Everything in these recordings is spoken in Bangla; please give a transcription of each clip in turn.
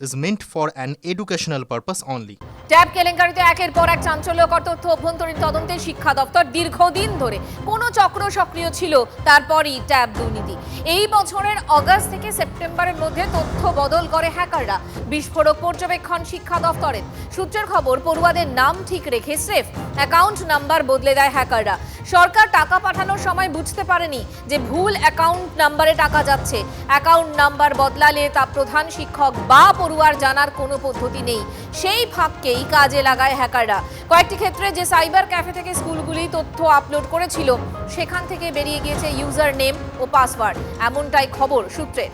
is meant for an educational purpose only. Tab কেলেঙ্কারিতে একের পর এক চাঞ্চল্যকর তথ্য অভ্যন্তরীণ তদন্তে শিক্ষা দপ্তর দীর্ঘদিন ধরে কোনো চক্র সক্রিয় ছিল, তারপরই ট্যাব দুর্নীতি। এই বছরের অগাস্ট থেকে সেপ্টেম্বরের মধ্যে তথ্য বদল করে হ্যাকাররা। বিস্ফোরক পর্যবেক্ষণ শিক্ষা দপ্তরের সূত্রের খবর, পড়ুয়াদের নাম ঠিক রেখে স্রেফ অ্যাকাউন্ট নাম্বার বদলে দেয় হ্যাকাররা। সরকার টাকা পাঠানোর সময় বুঝতে পারেনি যে ভুল অ্যাকাউন্ট নাম্বারে টাকা যাচ্ছে। অ্যাকাউন্ট নাম্বার বদলালে তা প্রধান শিক্ষক বা পড়ুয়ার জানার কোনো পদ্ধতি নেই। সেই ফাঁককেই কাজে লাগায় হ্যাকাররা। কয়েকটি ক্ষেত্রে যে সাইবার ক্যাফে থেকে স্কুলগুলি তথ্য আপলোড করেছিল, সেখান থেকে বেরিয়ে গিয়েছে ইউজার নেম ও পাসওয়ার্ড। এমনটাই খবর সূত্রে।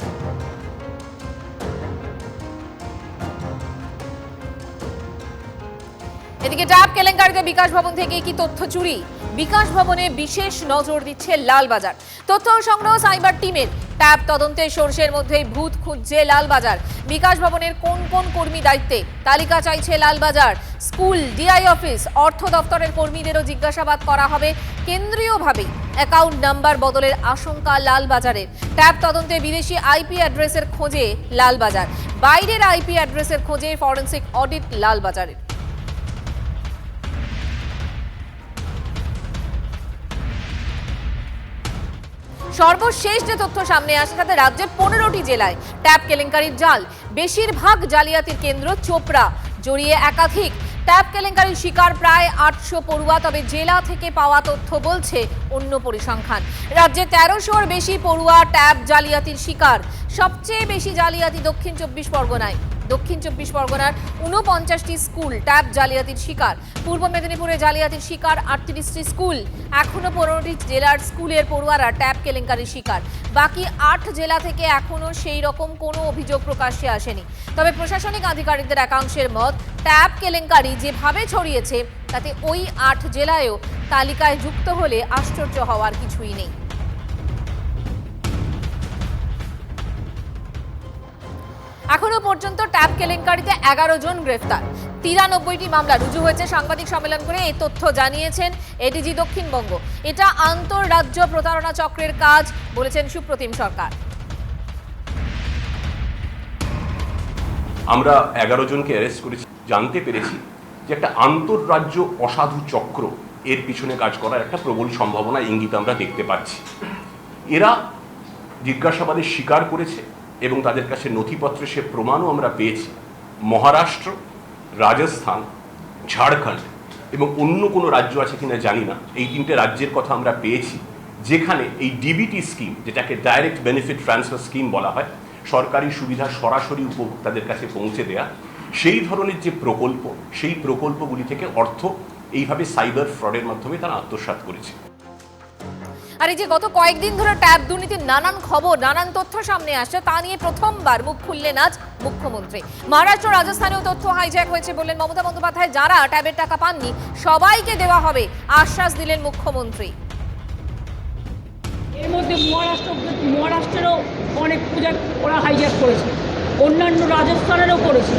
এদিকে ট্যাব কেলেঙ্কারিতে বিকাশ ভবন থেকে কি তথ্য চুরি? বিকাশ ভবনে বিশেষ নজর দিচ্ছে লালবাজার। তথ্য সংগ্রহ সাইবার টিমের। ট্যাব তদন্তে সোর্সের মধ্যে ভূত খুঁজছে লালবাজার। বিকাশ ভবনের কোন কোন কর্মী দায়িত্বে? তালিকা চাইছে লালবাজার। স্কুল, ডিআই অফিস, অর্থ দপ্তরের কর্মীদেরও জিজ্ঞাসাবাদ করা হবে কেন্দ্রীয়ভাবে। অ্যাকাউন্ট নাম্বার বদলের আশঙ্কা লালবাজারের। ট্যাব তদন্তে বিদেশি আইপি অ্যাড্রেসের খোঁজে লালবাজার। বাইরের আইপি অ্যাড্রেসের খোঁজে ফরেন্সিক অডিট লালবাজারের। সর্বশেষ যে তথ্য সামনে আসে তাতে রাজ্যের পনেরোটি জেলায় ট্যাপ কেলেঙ্কারির জাল। বেশিরভাগ জালিয়াতির কেন্দ্র চোপড়া। জড়িয়ে একাধিক ট্যাপ কেলেঙ্কারির শিকার প্রায় আটশো পড়ুয়া, তবে জেলা থেকে পাওয়া তথ্য বলছে অন্য পরিসংখ্যান। রাজ্যে তেরোশোর বেশি পড়ুয়া ট্যাপ জালিয়াতির শিকার। সবচেয়ে বেশি জালিয়াতি দক্ষিণ চব্বিশ পরগনায়। দক্ষিণ চব্বিশ পরগনার উনপঞ্চাশটি স্কুল ট্যাব জালিয়াতির শিকার। পূর্ব মেদিনীপুরে জালিয়াতির শিকার আটত্রিশটি স্কুল। এখনও পনেরোটি জেলার স্কুলের পড়ুয়ারা ট্যাব কেলেঙ্কারির শিকার। বাকি আট জেলা থেকে এখনও সেই রকম কোনো অভিযোগ প্রকাশ্যে আসেনি। তবে প্রশাসনিক আধিকারিকদের একাংশের মত, ট্যাব কেলেঙ্কারি যেভাবে ছড়িয়েছে, তাতে ওই আট জেলায়ও তালিকায় যুক্ত হলে আশ্চর্য হওয়ার কিছুই নেই। এখনও পর্যন্ত ট্যাব কেলেঙ্কারিতে এগারো জন গ্রেফতার। তিরানব্বইটি মামলা রুজু হয়েছে সাংবাদিক সম্মেলন করে, এই তথ্য জানিয়েছেন এডিজি দক্ষিণবঙ্গ। এটা আন্তঃরাজ্য প্রতারণা চক্রের কাজ, বলেছেন সুপ্রতিম সরকার। আমরা এগারো জনকে অ্যারেস্ট করেছি। জানতে পেরেছি যে একটা আন্তঃরাজ্য অসাধু চক্র, এর পিছনে কাজ করার একটা প্রবল সম্ভাবনা ইঙ্গিত আমরা দেখতে পাচ্ছি। এরা জিজ্ঞাসাবাদে স্বীকার করেছে এবং তাদের কাছে নথিপত্রে সে প্রমাণও আমরা পেয়েছি। মহারাষ্ট্র, রাজস্থান, ঝাড়খণ্ড এবং অন্য কোনো রাজ্য আছে কিনা জানি না। এই তিনটে রাজ্যের কথা আমরা পেয়েছি, যেখানে এই ডিবিটি স্কিম যেটাকে ডাইরেক্ট বেনিফিট ট্রান্সফার স্কিম বলা হয়, সরকারি সুবিধা সরাসরি উপভোক্তাদের কাছে পৌঁছে দেয়া, সেই ধরনের যে প্রকল্প, সেই প্রকল্পগুলি থেকে অর্থ এইভাবে সাইবার ফ্রডের মাধ্যমে তারা আত্মসাৎ করেছে। আর এই যে গত কয়েকদিন ধরে ট্যাব দুর্নীতির নানান খবর, নানান তথ্য সামনে আসছে, তা নিয়ে প্রথমবার মুখ খুললেন আজ মুখ্যমন্ত্রী। মহারাষ্ট্র রাজস্থানেও তথ্য হাইজ্যাক হয়েছে বললেন মমতা বন্দ্যোপাধ্যায়। যারা ট্যাবের টাকা পাননি, সবাইকে দেওয়া হবে, আশ্বাস দিলেন মুখ্যমন্ত্রী। এর মধ্যে মহারাষ্ট্র, মহারাষ্ট্রেরও অনেক পূজা ওরা হাইজ্যাক করেছে। অন্যান্য রাজস্থানেরও করেছে।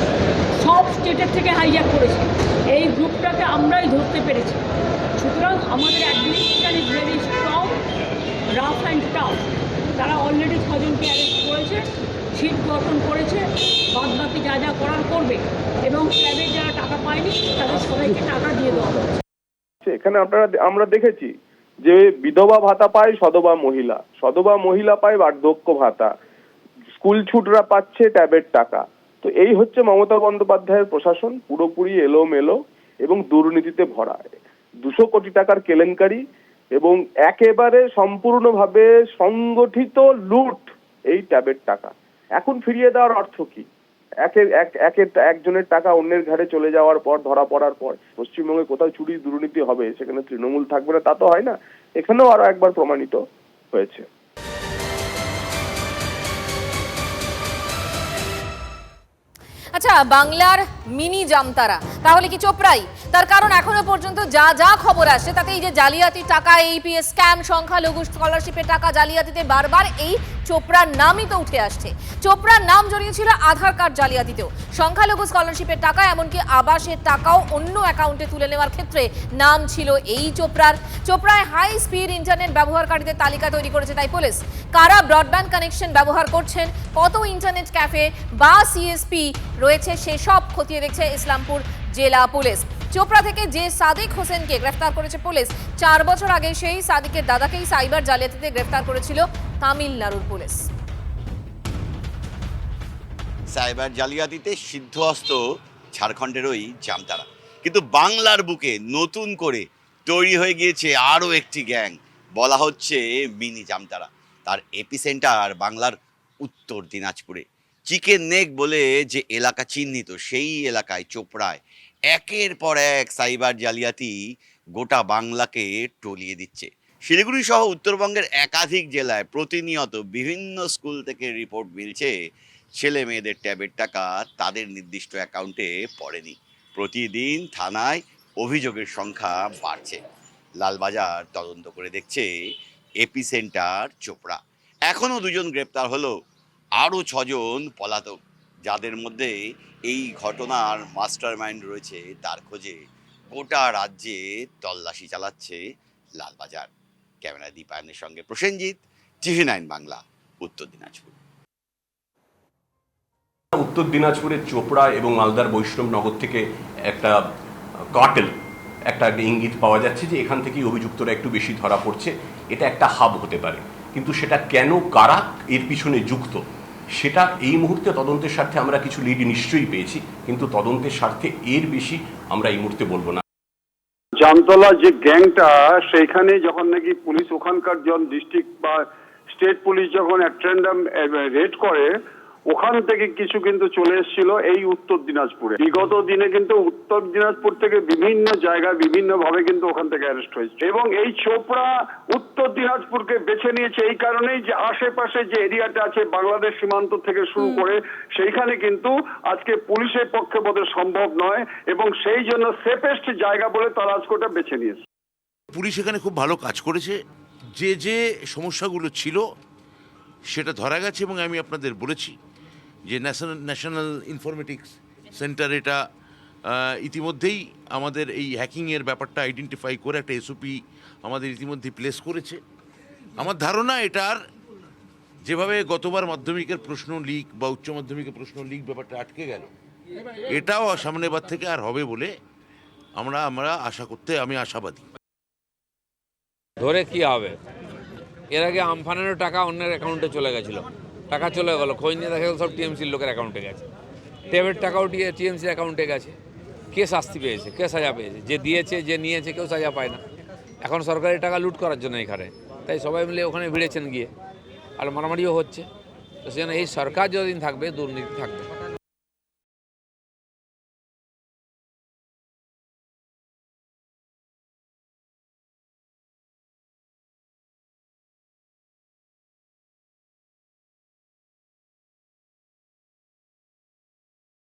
সব স্টেটের থেকে হাইজ্যাক করেছে। এই গ্রুপটাকে আমরাই ধরতে পেরেছি। সুতরাং আমাদের administration is very rough and tough তারা অলরেডি ছজনকে অ্যারেস্ট করেছে সিট গঠন করেছে বাদ বাকি যা যা করার করবে। এবং ক্যাবে যারা টাকা পায়নি, তাদের সবাইকে টাকা দিয়ে দেওয়া হচ্ছে। এখানে আপনারা আমরা দেখেছি যে বিধবা ভাতা পায় সদবা মহিলা সদবা মহিলা পায় বার্ধক্য ভাতা। স্কুল ছুটরা পাচ্ছে ট্যাবের টাকা। তো এই হচ্ছে মমতা বন্দ্যোপাধ্যায়ের প্রশাসন, পুরোপুরি এলোমেলো এবং দুর্নীতিতে ভরা। দুশো কোটি টাকার কেলেঙ্কারি এবং একেবারে সম্পূর্ণভাবে সংগঠিত লুট এই ট্যাবের টাকা। এখন ফিরিয়ে দেওয়ার অর্থ কি? একের, এক, একের একজনের টাকা অন্যের ঘাড়ে চলে যাওয়ার পর, ধরা পড়ার পর, পশ্চিমবঙ্গে কোথাও চুরি দুর্নীতি হবে, সেখানে তৃণমূল থাকবে না, তা তো হয় না। এখানেও আরও একবার প্রমাণিত হয়েছে। আচ্ছা বাংলার মিনি জামতারা। তাহলে কি চোপড়াই তার কারণ এখনও পর্যন্ত যা যা খবর আসছে তাতে এই যে জালিয়াতি টাকা এইপিএস স্ক্যাম সংখ্যালঘু স্কলারশিপের টাকা জালিয়াতিতে বারবার, এই চোপড়ার নামই তো উঠে আসছে। চোপড়ার নাম জড়িয়েছিল আধার কার্ড জালিয়াতিতেও। সংখ্যালঘু স্কলারশিপের টাকা, এমনকি আবাসের টাকাও অন্য অ্যাকাউন্টে তুলে নেওয়ার ক্ষেত্রে নাম ছিল এই চোপড়ার চোপড়ায় হাই স্পিড ইন্টারনেট ব্যবহারকারীদের তালিকা তৈরি করেছে তাই পুলিশ। কারা ব্রডব্যান্ড কানেকশন ব্যবহার করছেন, কত ইন্টারনেট ক্যাফে বা সিএসপি রয়েছে, সেসব খতিয়ে দেখছে ইসলামপুর জেলা পুলিশ। চোপড়া থেকে যে সাদিক হোসেনকে গ্রেফতার করেছে পুলিশ, চার বছর আগে সেই সাদিকের দাদাকেই সাইবার জালিয়াতিতে গ্রেফতার করেছিল তামিলনাড়ুর পুলিশ। সাইবার জালিয়াতিতে সিদ্ধহস্ত ঝাড়খণ্ডের ওই জামতারা। কিন্তু বাংলার বুকে নতুন করে তৈরি হয়ে গিয়েছে আরও একটি গ্যাং, বলা হচ্ছে মিনি জামতারা। তার এপিসেন্টার বাংলার উত্তর দিনাজপুরে। চিকেন নেক বলে যে এলাকা চিহ্নিত, সেই এলাকায় চোপড়ায় একের পর এক সাইবার জালিয়াতি গোটা বাংলাকে টলিয়ে দিচ্ছে। শিলিগুড়ি সহ উত্তরবঙ্গের একাধিক জেলায় প্রতিনিয়ত বিভিন্ন স্কুল থেকে রিপোর্ট মিলছে, ছেলে মেয়েদের ট্যাবের টাকা তাদের নির্দিষ্ট অ্যাকাউন্টে পড়েনি। প্রতিদিন থানায় অভিযোগের সংখ্যা বাড়ছে। লালবাজার তদন্ত করে দেখছে এপি সেন্টার চোপড়া। এখনও দুজন গ্রেপ্তার হলো। আরও ছজন পলাতক, যাদের মধ্যে এই ঘটনার মাস্টার মাইন্ড রয়েছে তার খোঁজে গোটা রাজ্যে তল্লাশি চালাচ্ছে লালবাজার। ক্যামেরা দীপায়নের সঙ্গে প্রসেনজিৎ, টিভি নাইন বাংলা, উত্তর দিনাজপুর। উত্তর দিনাজপুরের চোপড়া এবং মালদার বৈষ্ণবনগর থেকে একটা কাটেল, একটা ইঙ্গিত পাওয়া যাচ্ছে যে এখান থেকেই অভিযুক্তরা একটু বেশি ধরা পড়ছে। এটা একটা হাব হতে পারে। কিন্তু সেটা কেন, কারা এর পিছনে যুক্ত? সেটা এই মুহূর্তে তদন্তের স্বার্থে আমরা কিছু লিড নিশ্চয়ই পেয়েছি, কিন্তু তদন্তের স্বার্থে এর বেশি আমরা এই মুহূর্তে বলব না। জামতলা যে গ্যাংটা, সেইখানে যখন নাকি পুলিশ ওখানকার জন ডিস্ট্রিক্ট বা স্টেট পুলিশ যখন অ্যাট্রেন্ডাম রেড করে ওখান থেকে কিছু কিন্তু চলে এসেছিল এই উত্তর দিনাজপুরে। বিগত দিনে কিন্তু উত্তর দিনাজপুর থেকে বিভিন্ন জায়গায় বিভিন্ন ভাবে কিন্তু ওখান থেকে অ্যারেস্ট হয়েছে। এবং এই চোপড়া উত্তর দিনাজপুরকে বেছে নিয়েছে এই কারণেই যে আশেপাশে যে এরিয়াটা আছে বাংলাদেশ সীমান্ত থেকে শুরু করে সেইখানে কিন্তু আজকে পুলিশের পক্ষে বোধহয় সম্ভব নয় এবং সেই জন্য সেফেস্ট জায়গা বলে তারা আজকে ওটা বেছে নিয়েছে। পুলিশ এখানে খুব ভালো কাজ করেছে। যে যে সমস্যাগুলো ছিল সেটা ধরা গেছে এবং আমি আপনাদের বলেছি। যে ন্যাশনাল ন্যাশনাল ইনফরমেটিক্স সেন্টার এটা ইতিমধ্যেই আমাদের এই হ্যাকিংয়ের ব্যাপারটা আইডেন্টিফাই করে একটা এসওপি আমাদের ইতিমধ্যে প্লেস করেছে। আমার ধারণা এটার যেভাবে গতবার মাধ্যমিকের প্রশ্ন লিক বা উচ্চ মাধ্যমিকের প্রশ্ন লিক ব্যাপারটা আটকে গেল, এটাও সামনেবার থেকে আর হবে বলে আমরা আমরা আশা করতে, আমি আশাবাদী। ধরে কি হবে? এর আগে আমফানেরও টাকা অন্যের অ্যাকাউন্টে চলে গেছিল। টাকা চলে গেল, খোঁজ নিয়ে দেখা গেল সব টিএমসির লোকের অ্যাকাউন্টে গেছে। টেবের টাকাও টিএমসির অ্যাকাউন্টে গেছে। কে শাস্তি পেয়েছে, কে সাজা পেয়েছে? যে দিয়েছে, যে নিয়েছে, কেউ সাজা পায় না। এখন সরকারি টাকা লুট করার জন্য এখানে। তাই সবাই মিলে ওখানে ভিড়েছেন গিয়ে। আর মারামারিও হচ্ছে। তো সেজন্য এই সরকার যতদিন থাকবে, দুর্নীতি থাকবে।